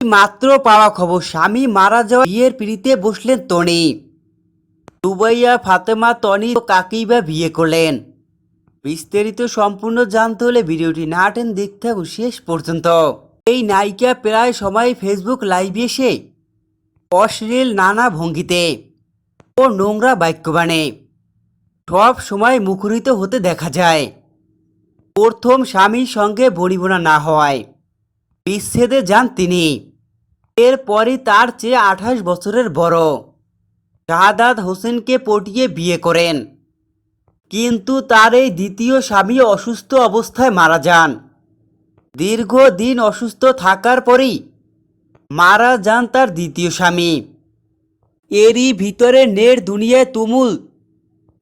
মাত্র পাওয়া খবর, স্বামী মারা যাওয়া বিয়ের পিড়িতে বসলেন তনি। দুবাইয়া ফাতেমা, তনি ও কাকেই বা বিয়ে করলেন। বিস্তারিত সম্পূর্ণ জানতে হলে ভিডিওটি না টেন দেখতে থাকুন শেষ পর্যন্ত। এই নায়িকা প্রায় সময় ফেসবুক লাইভে এসে অশ্লীল নানা ভঙ্গিতে ও নোংরা বাক্যবাণে সব সময় মুখরিত হতে দেখা যায়। প্রথম স্বামীর সঙ্গে বনিবনা না হওয়ায় বিচ্ছেদে যান তিনি। এরপরই তার চেয়ে আঠাশ বছরের বড়। শাহাদাত হোসেনকে পটিয়ে বিয়ে করেন। কিন্তু তার এই দ্বিতীয় স্বামী অসুস্থ অবস্থায় মারা যান। দীর্ঘদিন অসুস্থ থাকার পরই মারা যান তার দ্বিতীয় স্বামী। এরই ভিতরে নেট দুনিয়ায় তুমুল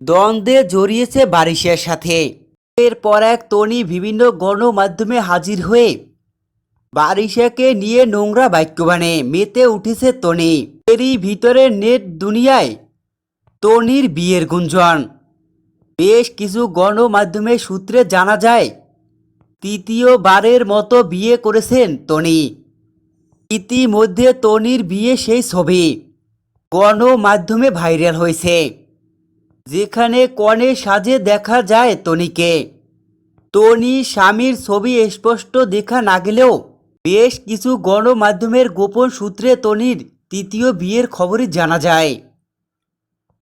দ্বন্দ্বে জড়িয়েছে বারিশের সাথে। এরপর এক তনি বিভিন্ন গণমাধ্যমে হাজির হয়ে বারিশাকে নিয়ে নোংরা বাক্যবাণে মেতে উঠেছে তনি। এরই ভিতরে নেট দুনিয়ায় তনির বিয়ের গুঞ্জন। বেশ কিছু গণমাধ্যমে সূত্রে জানা যায়, তৃতীয়বারের মতো বিয়ে করেছেন তনি। ইতিমধ্যে তনির বিয়ে সেই ছবি গণমাধ্যমে ভাইরাল হয়েছে, যেখানে কনে সাজে দেখা যায় তনিকে। তনি স্বামীর ছবি স্পষ্ট দেখা না গেলেও বেশ কিছু গণমাধ্যমের গোপন সূত্রে তনির তৃতীয় বিয়ের খবরই জানা যায়।